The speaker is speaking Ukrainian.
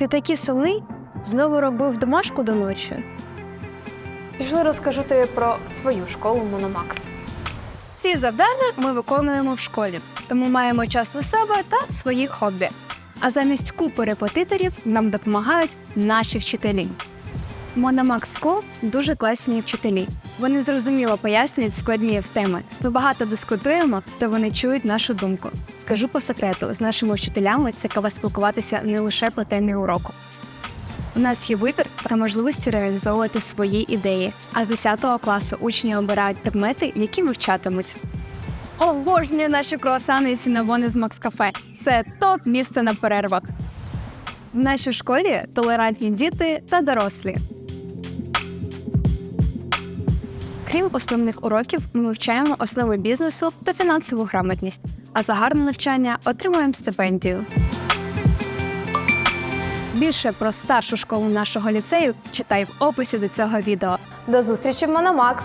Ти такий сумний? Знову робив домашку до ночі. Пішли розкажу тобі про свою школу Мономакс. Ці завдання ми виконуємо в школі, тому маємо час на себе та свої хобі. А замість купи репетиторів нам допомагають наші вчителі. Мономакс School дуже класні вчителі. Вони зрозуміло пояснюють складні теми. Ми багато дискутуємо, та вони чують нашу думку. Скажу по секрету, з нашими вчителями цікаво спілкуватися не лише по темі уроку. У нас є вибір та можливості реалізовувати свої ідеї. А з 10 класу учні обирають предмети, які вивчатимуть. Обожнюю наші круасани і сінабони з Макс Кафе. Це топ місце на перервах. В нашій школі толерантні діти та дорослі. Крім основних уроків, ми вивчаємо основи бізнесу та фінансову грамотність, а за гарне навчання отримуємо стипендію. Більше про старшу школу нашого ліцею читай в описі до цього відео. До зустрічі в Мономакс!